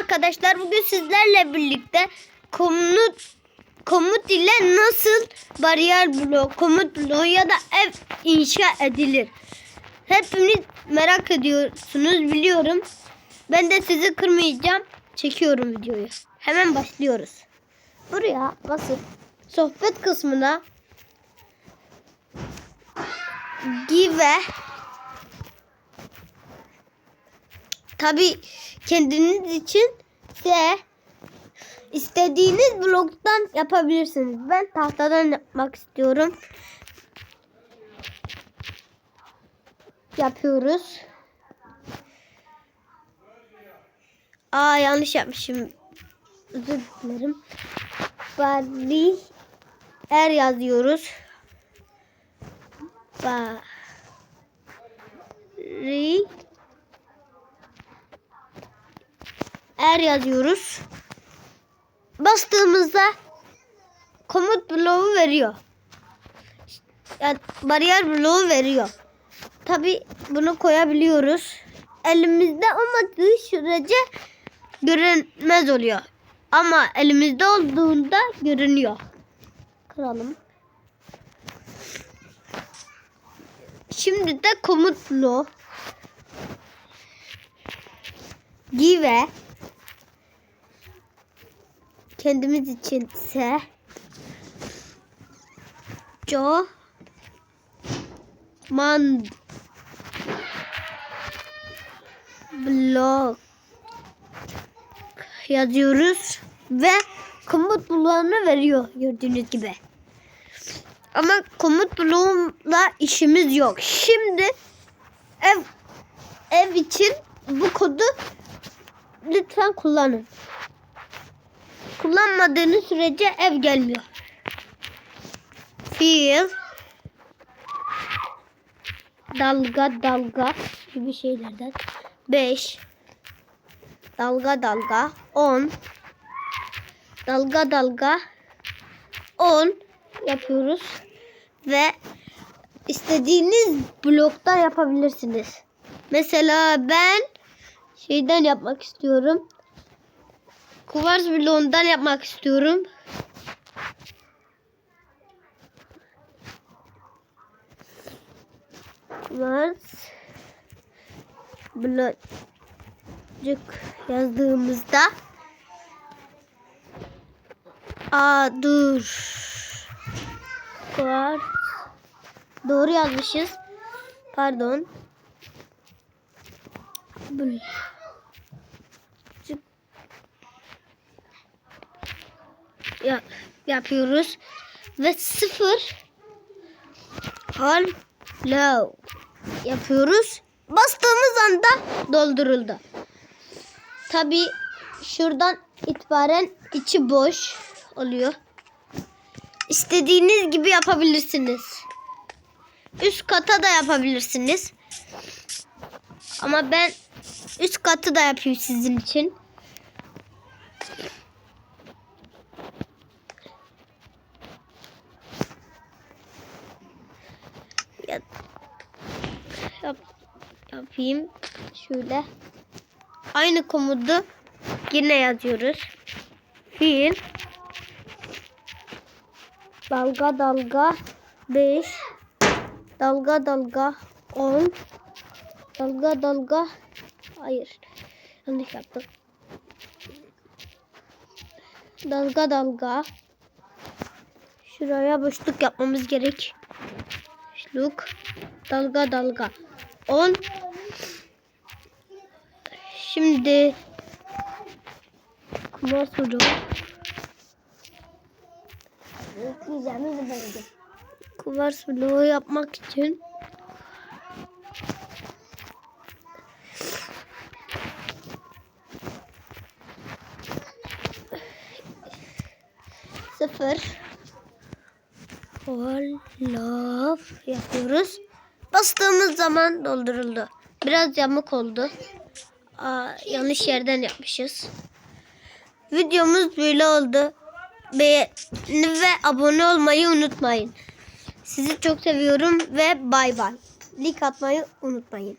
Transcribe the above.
arkadaşlar bugün sizlerle birlikte komut komut ile nasıl bariyer blok, komut bloğu ya da ev inşa edilir. Hepiniz merak ediyorsunuz biliyorum. Ben de sizi kırmayacağım. Çekiyorum videoyu. Hemen başlıyoruz. Buraya basıp sohbet kısmına give Tabi kendiniz için size istediğiniz bloktan yapabilirsiniz. Ben tahtadan yapmak istiyorum. Yapıyoruz. Aa yanlış yapmışım. Özür dilerim. Bari er yazıyoruz. Bari er yazıyoruz. Bastığımızda komut bloğu veriyor. Yani bariyer bloğu veriyor. Tabi bunu koyabiliyoruz. Elimizde olmadığı sürece görünmez oluyor. Ama elimizde olduğunda görünüyor. Kıralım. Şimdi de komut bloğu. Give kendimiz için ise co man blok yazıyoruz ve komut bloğunu veriyor gördüğünüz gibi. Ama komut bloğuyla işimiz yok. Şimdi ev ev için bu kodu lütfen kullanın. Kullanmadığınız sürece ev gelmiyor. Fil dalga dalga gibi şeylerden. 5 dalga dalga. 10 dalga dalga. 10 yapıyoruz. Ve istediğiniz bloktan yapabilirsiniz. Mesela ben şeyden yapmak istiyorum. Kuvars bloğundan yapmak istiyorum. Kuvars blocuk yazdığımızda Aa dur. Kuvars Doğru yazmışız. Pardon. Blocuk ya- yapıyoruz ve sıfır hal low yapıyoruz. Bastığımız anda dolduruldu. Tabi şuradan itibaren içi boş oluyor. İstediğiniz gibi yapabilirsiniz. Üst kata da yapabilirsiniz. Ama ben üst katı da yapayım sizin için. Yap, yap, yapayım. Şöyle. Aynı komutu yine yazıyoruz. Fiil. Dalga dalga. 5 dalga dalga. 10 dalga dalga. Hayır. Yanlış yaptım. Dalga dalga. Şuraya boşluk yapmamız gerek boşluk dalga dalga. 10 şimdi kumar soru kuvars bloğu yapmak için sıfır Love yapıyoruz. Bastığımız zaman dolduruldu. Biraz yamuk oldu. Aa, yanlış yerden yapmışız. Videomuz böyle oldu. Beğeni ve abone olmayı unutmayın. Sizi çok seviyorum ve bay bay. Like atmayı unutmayın.